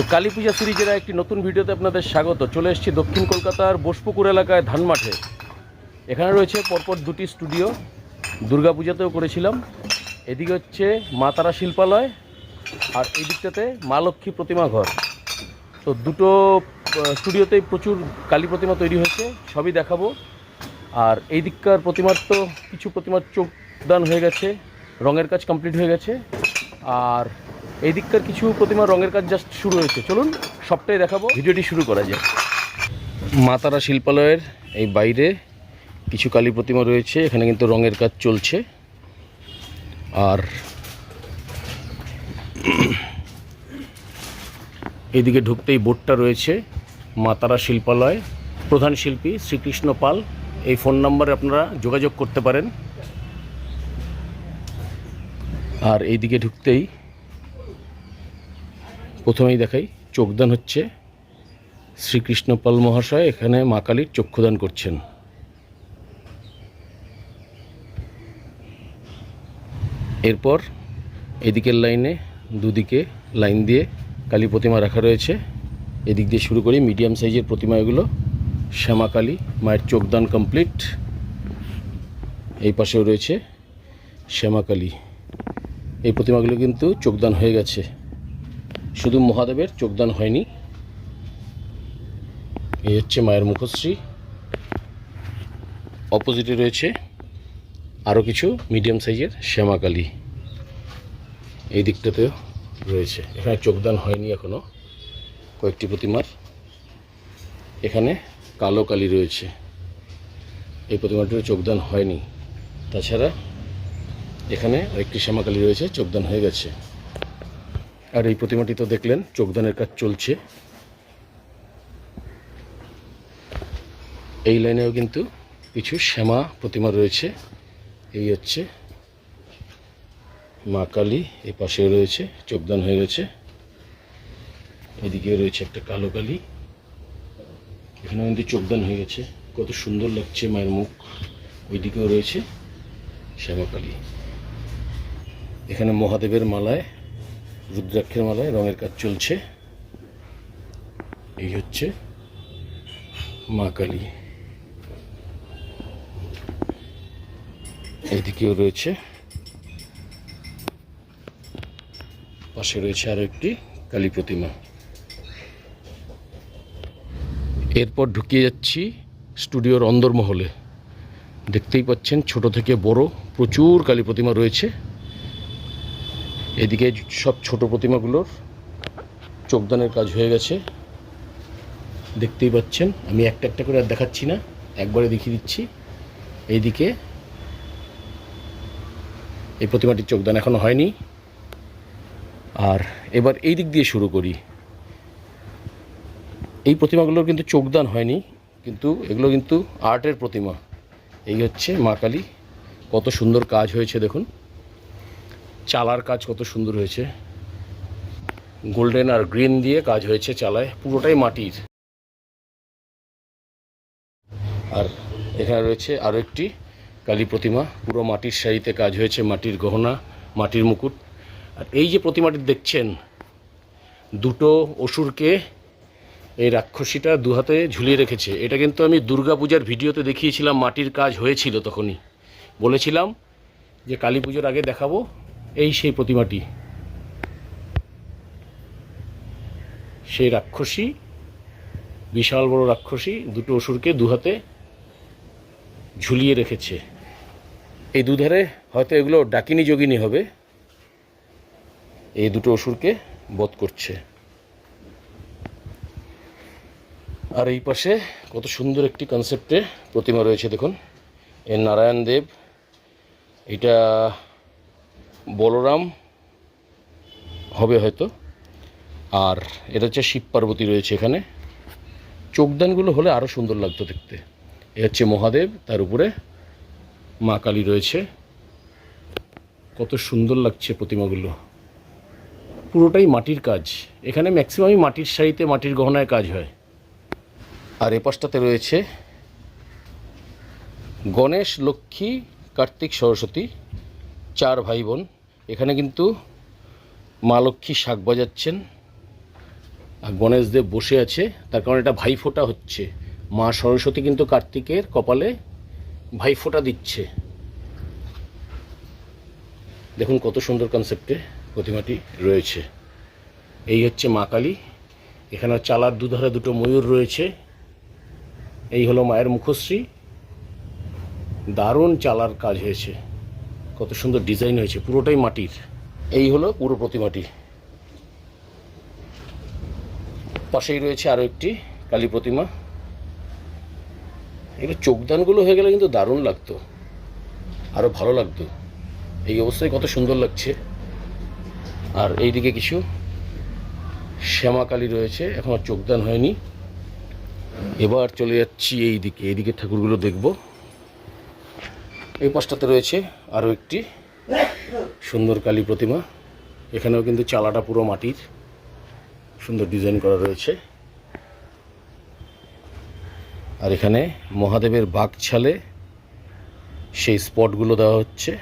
তো কালী পূজা সিরিজের একটি নতুন ভিডিওতে আপনাদের স্বাগত। চলে এসেছি দক্ষিণ কলকাতার বোসপুকুর এলাকায় ধানমাঠে। এখানে রয়েছে পরপর দুটি স্টুডিও। দুর্গা পূজাতেও করেছিলাম। এদিকে হচ্ছে মা তারা শিল্পালয় আর এই দিকটাতে মা লক্ষ্মী প্রতিমা ঘর। তো দুটো স্টুডিওতেই প্রচুর কালী প্রতিমা তৈরি হয়েছে, সবই দেখাবো। আর এই দিককার প্রতিমার তো কিছু প্রতিমার চোখদান হয়ে গেছে, রঙের কাজ কমপ্লিট হয়ে গেছে। আর এই দিককার কিছু প্রতিমার রঙের কাজ জাস্ট শুরু হয়েছে। চলুন, সবটাই দেখাবো। ভিডিওটি শুরু করা যায় মা তারা শিল্পালয়ের এই বাইরে কিছু কালী প্রতিমা রয়েছে। এখানে কিন্তু রঙের কাজ চলছে। আর এইদিকে ঢুকতেই বোর্ডটা রয়েছে, মা তারা শিল্পালয়। প্রধান শিল্পী শ্রীকৃষ্ণ পাল। এই ফোন নাম্বারে আপনারা যোগাযোগ করতে পারেন। আর এইদিকে ঢুকতেই প্রথমেই দেখাই, চোখদান হচ্ছে। শ্রীকৃষ্ণ পাল মহাশয় এখানে মা কালীর চক্ষুদান করছেন। এরপর এদিকের লাইনে দুদিকে লাইন দিয়ে কালী প্রতিমা রাখা রয়েছে। এদিক দিয়ে শুরু করি মিডিয়াম সাইজের প্রতিমা এগুলো শ্যামা কালী মায়ের চোখদান কমপ্লিট। এই পাশেও রয়েছে শ্যামা কালী। এই প্রতিমাগুলো কিন্তু চোখদান হয়ে গেছে। শুধু মহাদেবের যোগদান হয়নি। এই হচ্ছে মায়ের মুখশ্রী। অপোজিটে রয়েছে আরও কিছু মিডিয়াম সাইজের শ্যামাকালী। এই দিকটাতেও রয়েছে। এখানে চোখদান হয়নি এখনও কয়েকটি প্রতিমার। এখানে কালো কালী রয়েছে। এই প্রতিমাটির চোখদান হয়নি। তাছাড়া এখানে আরেকটি শ্যামাকালী রয়েছে, চোখদান হয়ে গেছে। আর এই প্রতিমাটি তো দেখলেন, চোখদানের কাজ চলছে। এই লাইনেও কিন্তু কিছু শ্যামা প্রতিমা রয়েছে। এই হচ্ছে মা কালী এই পাশেও রয়েছে, চোখদান হয়ে গেছে। এদিকেও রয়েছে একটা কালো কালী। এখানেও কিন্তু চোখদান হয়ে গেছে। কত সুন্দর লাগছে মায়ের মুখ। ওইদিকেও রয়েছে শ্যামা কালী। এখানে মহাদেবের মালায় রুদ্রাক্ষের মালায় রঙের কাজ চলছে। এই হচ্ছে মা কালী। এইদিকেও রয়েছে। পাশে রয়েছে আরও একটি কালী প্রতিমা। এরপর ঢুকিয়ে যাচ্ছি স্টুডিওর অন্দরমহলে। দেখতেই পাচ্ছেন ছোট থেকে বড় প্রচুর কালী প্রতিমা রয়েছে। এদিকে সব ছোট প্রতিমাগুলোর চোখদানের কাজ হয়ে গেছে। দেখতেই পাচ্ছেন, আমি একটা একটা করে আর দেখাচ্ছি না, একবারে দেখিয়ে দিচ্ছি। এইদিকে এই প্রতিমাটির চোখদান এখনও হয়নি। আর এবার এই দিক দিয়ে শুরু করি। এই প্রতিমাগুলোর কিন্তু চোখদান হয়নি, কিন্তু এগুলো কিন্তু আর্টের প্রতিমা। এই হচ্ছে মা কালী। কত সুন্দর কাজ হয়েছে দেখুন। চালার কাজ কত সুন্দর হয়েছে। গোল্ডেন আর গ্রিন দিয়ে কাজ হয়েছে চালায়, পুরোটাই মাটির। আর এখানে রয়েছে আরও একটি কালী প্রতিমা, পুরো মাটির শাড়িতে কাজ হয়েছে, মাটির গহনা, মাটির মুকুট। আর এই যে প্রতিমাটি দেখছেন, দুটো অসুরকে এই রাক্ষসীটা দু হাতে ঝুলিয়ে রেখেছে। এটা কিন্তু আমি দুর্গাপূজার ভিডিওতে দেখিয়েছিলাম, মাটির কাজ হয়েছিল তখনই। বলেছিলাম যে কালী পুজোর আগে দেখাবো এই সেই প্রতিমাটি। সেই রাক্ষসী, বিশাল বড় রাক্ষসী, দুটো অসুরকে দুহাতে ঝুলিয়ে রেখেছে। এই দুধারে হয়তো এগুলো ডাকিনী যোগিনী হবে। এই দুটো অসুরকে বধ করছে। আর এই পাশে কত সুন্দর একটি কনসেপ্টে প্রতিমা রয়েছে, দেখুন। এ নারায়ণ দেব, এটা বলরাম হবে হয়তো। আর এটা হচ্ছে শিব পার্বতী রয়েছে এখানে। চোখদানগুলো হলে আরও সুন্দর লাগতো দেখতে। এ হচ্ছে মহাদেব, তার উপরে মা কালী রয়েছে। কত সুন্দর লাগছে প্রতিমাগুলো। পুরোটাই মাটির কাজ। এখানে ম্যাক্সিমামই মাটির শাড়িতে মাটির গহনায় কাজ হয়। আর এ পাশটাতে রয়েছে গণেশ, লক্ষ্মী, কার্তিক, সরস্বতী। চার ভাই বোন এখানে কিন্তু মা লক্ষ্মী শাক বাজাচ্ছেন আর গণেশদেব বসে আছে। তার কারণ এটা ভাইফোঁটা হচ্ছে। মা সরস্বতী কিন্তু কার্তিকের কপালে ভাইফোঁটা দিচ্ছে। দেখুন কত সুন্দর কনসেপ্টে প্রতিমাটি রয়েছে। এই হচ্ছে মা কালী। এখানে চালার দুধারে দুটো ময়ূর রয়েছে। এই হলো মায়ের মুখশ্রী। দারুণ চালার কাজ হয়েছে। কত সুন্দর ডিজাইন হয়েছে, পুরোটাই মাটির। এই হলো পুরো প্রতিমাটি। পাশেই রয়েছে আরও একটি কালী প্রতিমা। এগুলো চোখদানগুলো হয়ে গেলে কিন্তু দারুণ লাগতো আরও ভালো লাগতো। এই অবস্থায় কত সুন্দর লাগছে। আর এইদিকে কিছু শ্যামাকালী রয়েছে, এখন চোখদান হয়নি। এবার চলে যাচ্ছি এই দিকে এইদিকে ঠাকুরগুলো দেখব। এই পাশটাতে রয়েছে আরও একটি সুন্দর কালী প্রতিমা। এখানেও কিন্তু চালাটা পুরো মাটির সুন্দর ডিজাইন করা রয়েছে। আর এখানে মহাদেবের বাঘ ছালে সেই স্পটগুলো দেওয়া হচ্ছে।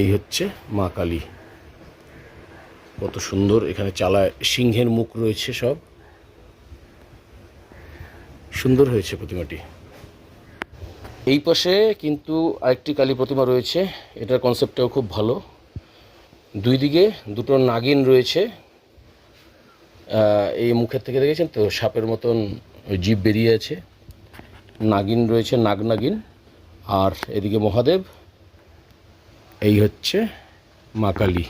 এই হচ্ছে মা কালী। কত সুন্দর এখানে চালায়, সিংহের মুখ রয়েছে সব। সুন্দর হয়েছে প্রতিমাটি। এই পাশে কিন্তু আরেকটি কালী প্রতিমা রয়েছে। এটার কনসেপ্টটাও খুব ভালো। দুই দিকে দুটো নাগিন রয়েছে। এই মুখের থেকে দেখেছেন তো? সাপের মতন জীব বেরিয়ে আছে। নাগিন রয়েছে, নাগ নাগিন। আর এদিকে মহাদেব। এই হচ্ছে মা কালী।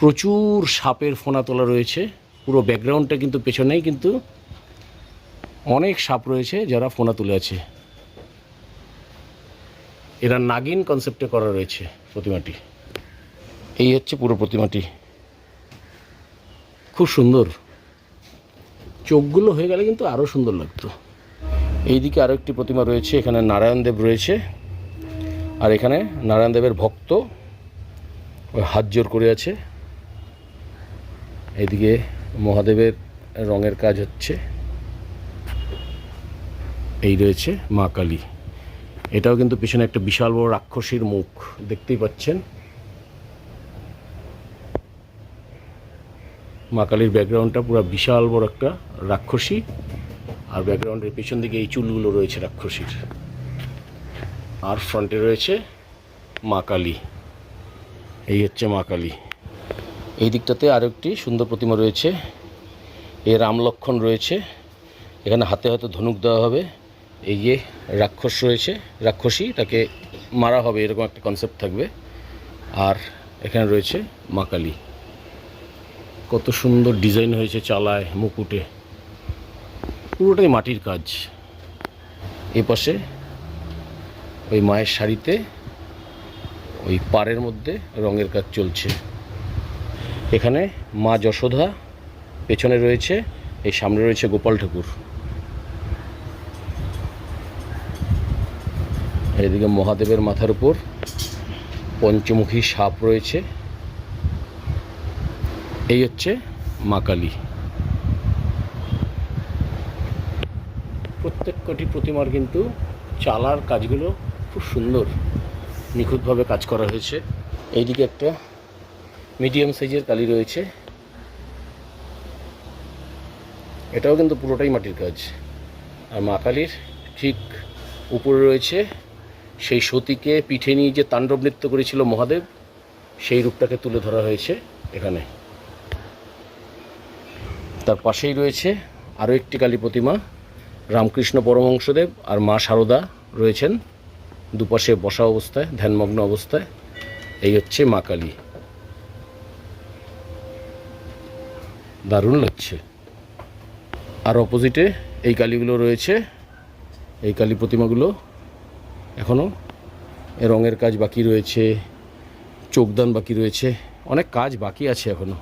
প্রচুর সাপের ফোনা তোলা রয়েছে। পুরো ব্যাকগ্রাউন্ডটা কিন্তু পেছনেই কিন্তু অনেক সাপ রয়েছে যারা ফোনা তুলে আছে। এরা নাগিন কনসেপ্টে করা রয়েছে প্রতিমাটি। এই হচ্ছে পুরো প্রতিমাটি। খুব সুন্দর। চোখগুলো হয়ে গেলে কিন্তু আরও সুন্দর লাগতো। এইদিকে আরও একটি প্রতিমা রয়েছে, এখানে নারায়ণ দেব রয়েছে। আর এখানে নারায়ণ দেবের ভক্ত ওই হাত জোর করে আছে। এইদিকে মহাদেবের রঙের কাজ হচ্ছে। এই রয়েছে মা কালী। এটাও কিন্তু পিছনে একটা বিশাল বড় রাক্ষসীর মুখ, দেখতেই পাচ্ছেন। মা কালীর ব্যাকগ্রাউন্ডটা পুরো বিশাল বড় একটা রাক্ষসী, আর ব্যাকগ্রাউন্ডের পিছন দিকে এই চুলগুলো রয়েছে রাক্ষসীর। আর ফ্রন্টে রয়েছে মা কালী। এই হচ্ছে মা কালী। এই দিকটাতে আরও একটি সুন্দর প্রতিমা রয়েছে। এই রাম লক্ষণ রয়েছে। এখানে হাতে হাতে ধনুক দেওয়া হবে। এই যে রাক্ষস রয়েছে, রাক্ষসী, তাকে মারা হবে, এরকম একটা কনসেপ্ট থাকবে। আর এখানে রয়েছে মা কালী। কত সুন্দর ডিজাইন হয়েছে চালায়, মুকুটে। পুরোটাই মাটির কাজ। এ পাশে ওই মায়ের শাড়িতে ওই পাড়ের মধ্যে রঙের কাজ চলছে। এখানে মা যশোধা, পেছনে রয়েছে, এই সামনে রয়েছে গোপাল ঠাকুর। এদিকে মহাদেবের মাথার উপর পঞ্চমুখী সাপ রয়েছে। এই হচ্ছে মা কালী। প্রত্যেক কটি প্রতিমার কিন্তু চালার কাজগুলো খুব সুন্দর, নিখুঁতভাবে কাজ করা হয়েছে। এইদিকে একটা মিডিয়াম সাইজের কালি রয়েছে। এটাও কিন্তু পুরোটাই মাটির কাজ। আর মা কালীর ঠিক উপরে রয়েছে সেই সতীকে পিঠে নিয়ে যে তাণ্ডব নৃত্য করেছিল মহাদেব, সেই রূপটাকে তুলে ধরা হয়েছে এখানে। তার পাশেই রয়েছে আরও একটি কালী প্রতিমা, রামকৃষ্ণ পরমহংসদেব আর মা শারদা রয়েছেন দুপাশে বসা অবস্থায়, ধ্যানমগ্ন অবস্থায়। এই হচ্ছে মা কালী। দারুণ লাগছে। আর অপোজিটে এই কালীগুলো রয়েছে, এই কালী প্রতিমাগুলো এখনও রঙের কাজ বাকি রয়েছে, চোখদান বাকি রয়েছে, অনেক কাজ বাকি আছে এখনও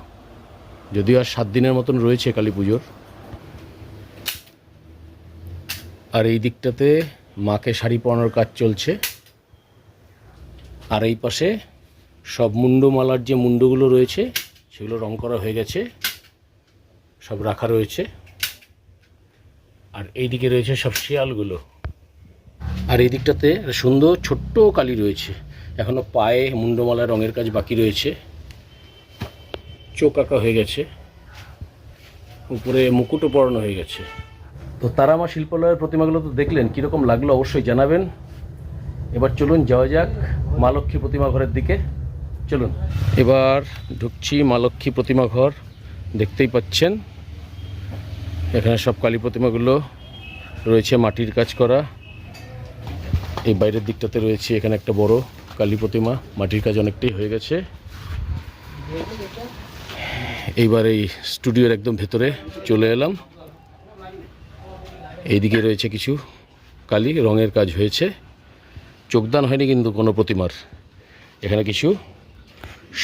যদিও আর সাত দিনের মতন রয়েছে কালী পুজোর। আর এই দিকটাতে মাকে শাড়ি পরানোর কাজ চলছে। আর এই পাশে সব মুন্ডমালার যে মুন্ডগুলো রয়েছে, সেগুলো রং করা হয়ে গেছে। সব রাখা রয়েছে। আর এই দিকে রয়েছে সব শিয়ালগুলো। আর এই দিকটাতে সুন্দর ছোট্ট কালি রয়েছে। এখনও পায়ে মুন্ডমালা রঙের কাজ বাকি রয়েছে। চোখ আঁকা হয়ে গেছে। উপরে মুকুটও পরানো হয়ে গেছে। তো তারামা শিল্পালয়ের প্রতিমাগুলো তো দেখলেন, কীরকম লাগল অবশ্যই জানাবেন। এবার চলুন, যাওয়া যাক মা লক্ষ্মী প্রতিমা ঘরের দিকে। চলুন। এবার ঢুকছি মা লক্ষ্মী প্রতিমা ঘর, দেখতেই পাচ্ছেন। এখানে সব কালী প্রতিমাগুলো রয়েছে মাটির কাজ করা। এই বাইরের দিকটাতে রয়েছে এখানে একটা বড় কালী প্রতিমা। মাটির কাজ অনেকটাই হয়ে গেছে। এইবার এই স্টুডিওর একদম ভেতরে চলে এলাম। এইদিকে রয়েছে কিছু কালি, রঙের কাজ হয়েছে। যোগদান হয়নি কিন্তু কোনো প্রতিমার। এখানে কিছু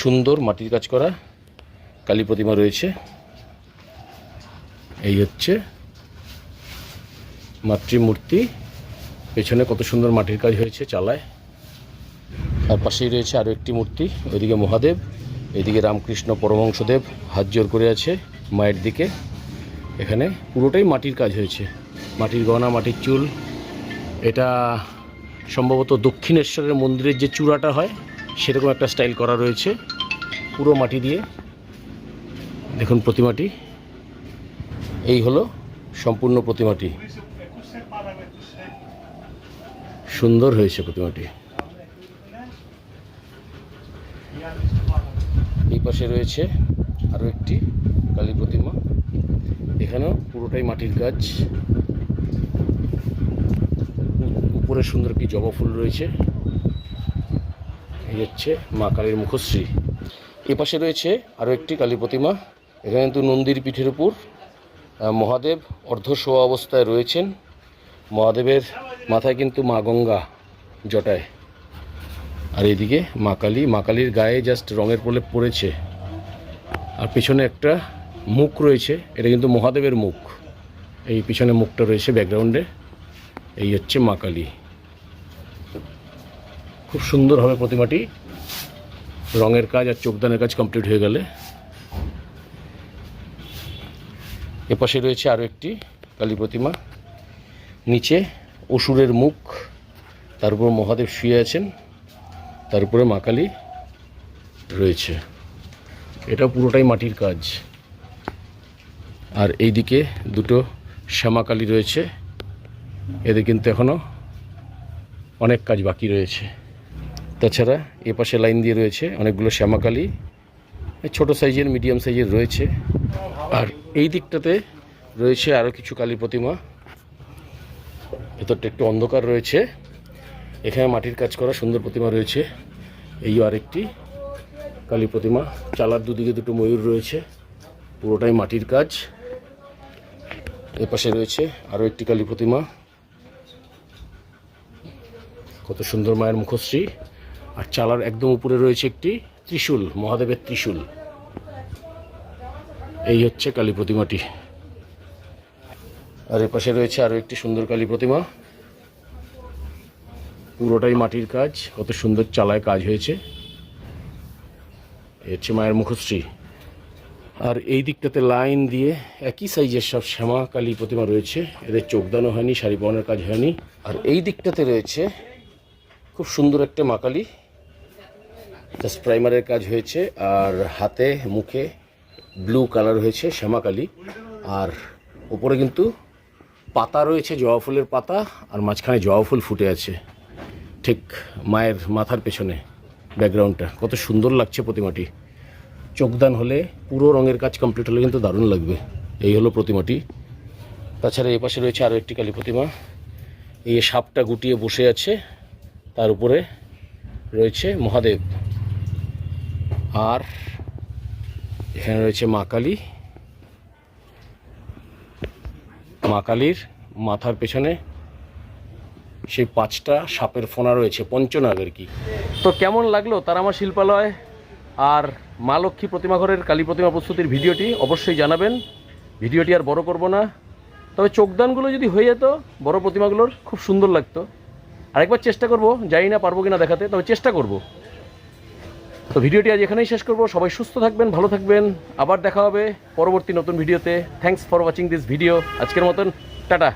সুন্দর মাটির কাজ করা কালী প্রতিমা রয়েছে। এই হচ্ছে মাতৃমূর্তি। পেছনে কত সুন্দর মাটির কাজ হয়েছে চালায়। আর পাশেই রয়েছে আরও একটি মূর্তি, ওইদিকে মহাদেব, এদিকে রামকৃষ্ণ পরমংশদেব হাত জোর করে আছে মায়ের দিকে। এখানে পুরোটাই মাটির কাজ হয়েছে। মাটির গহনা, মাটির চুল। এটা সম্ভবত দক্ষিণেশ্বরের মন্দিরের যে চূড়াটা হয়, সেরকম একটা স্টাইল করা রয়েছে পুরো মাটি দিয়ে। দেখুন প্রতিমাটি। এই হলো সম্পূর্ণ প্রতিমাটি। সুন্দর হয়েছে প্রতিমাটি। এই পাশে রয়েছে আরও একটি কালী প্রতিমা। এখানেও পুরোটাই মাটির কাজ উপরে সুন্দর একটি জবা ফুল রয়েছে। এই হচ্ছে মা কালীর মুখশ্রী। এ পাশে রয়েছে আরও একটি কালী প্রতিমা। এখানে কিন্তু নন্দীর পিঠের উপর মহাদেব অর্ধ শোয়া অবস্থায় রয়েছেন। মহাদেবের মাথায় কিন্তু মা গঙ্গা জটায়। আর এদিকে মা কালী, মা কালীর গায়ে জাস্ট রঙের প্রলেপ পড়েছে। আর পিছনে একটা মুখ রয়েছে, এটা কিন্তু মহাদেবের মুখ। এই পিছনে মুখটা রয়েছে ব্যাকগ্রাউন্ডে এই হচ্ছে মা কালী। খুব সুন্দর হবে প্রতিমাটি। রঙের কাজ আর চোখদানের কাজ কমপ্লিট হয়ে গেলে। এপাশে রয়েছে আরও একটি কালী প্রতিমা। নিচে অসুরের মুখ, তার উপর মহাদেব শুয়ে আছেন, তার উপরে মা কালী রয়েছে। এটা পুরোটাই মাটির কাজ। আর এইদিকে দুটো শ্যামাকালী রয়েছে। এদের কিন্তু এখনও অনেক কাজ বাকি রয়েছে। তাছাড়া এ পাশে লাইন দিয়ে রয়েছে অনেকগুলো শ্যামাকালী ছোট সাইজের, মিডিয়াম সাইজের রয়েছে। আর এই দিকটাতে রয়েছে আরও কিছু কালী প্রতিমা। ভেতরটা একটু অন্ধকার রয়েছে। এখানে মাটির কাজ করা সুন্দর প্রতিমা রয়েছে। এই আরেকটি কালী প্রতিমা। চালার দুদিকে দুটো ময়ূর রয়েছে। পুরোটাই মাটির কাজ। এপাশে রয়েছে আরও একটি কালী প্রতিমা। কত সুন্দর মায়ের মুখশ্রী। আর চালার একদম উপরে রয়েছে একটি ত্রিশূল, মহাদেবের ত্রিশূল। এই হচ্ছে কালী প্রতিমাটি। আর এপাশে রয়েছে আরও একটি সুন্দর কালী প্রতিমা। পুরোটাই মাটির কাজ, কত সুন্দর চালায় কাজ হয়েছে। হচ্ছে মায়ের মুখশ্রী। আর এই দিকটাতে লাইন দিয়ে একই সাইজের সব শ্যামা কালী প্রতিমা রয়েছে। এদের চোখদানও হয়নি, শাড়ি পরানোর কাজ হয়নি। আর এই দিকটাতে রয়েছে খুব সুন্দর একটা মা কালী। জাস্ট প্রাইমারের কাজ হয়েছে, আর হাতে, মুখে ব্লু কালার হয়েছে শ্যামা কালী। আর উপরে কিন্তু পাতা রয়েছে, জবা ফুলের পাতা, আর মাঝখানে জবা ফুল ফুটে আছে। ঠিক মায়ের মাথার পেছনে ব্যাকগ্রাউন্ডটা। কত সুন্দর লাগছে প্রতিমাটি। চোখদান হলে পুরো রঙের কাজ কমপ্লিট হলে কিন্তু দারুণ লাগবে। এই হলো প্রতিমাটি। তাছাড়া এই পাশে রয়েছে আরও একটি কালী প্রতিমা। এই সাপটা গুটিয়ে বসে আছে, তার উপরে রয়েছে মহাদেব। আর এখানে রয়েছে মা কালী। মা কালীর মাথার পেছনে সেই পাঁচটা সাপের ফোনা রয়েছে পঞ্চনাগ আর কি। তো কেমন লাগল তারামা শিল্পালয় আর মা লক্ষ্মী প্রতিমাঘরের কালী প্রতিমা প্রস্তুতির ভিডিওটি অবশ্যই জানাবেন। ভিডিওটি আর বড় করব না। তবে চোখদানগুলো যদি হয়ে যেত, বড় প্রতিমাগুলোর খুব সুন্দর লাগতো। আরেকবার চেষ্টা করব, জানি না পারব কিনা দেখাতে, তবে চেষ্টা করব। তো ভিডিওটি আজ এখানেই শেষ করব। সবাই সুস্থ থাকবেন, ভালো থাকবেন। আবার দেখা হবে পরবর্তী নতুন ভিডিওতে। Thanks for watching this video আজকের মতন, টাটা।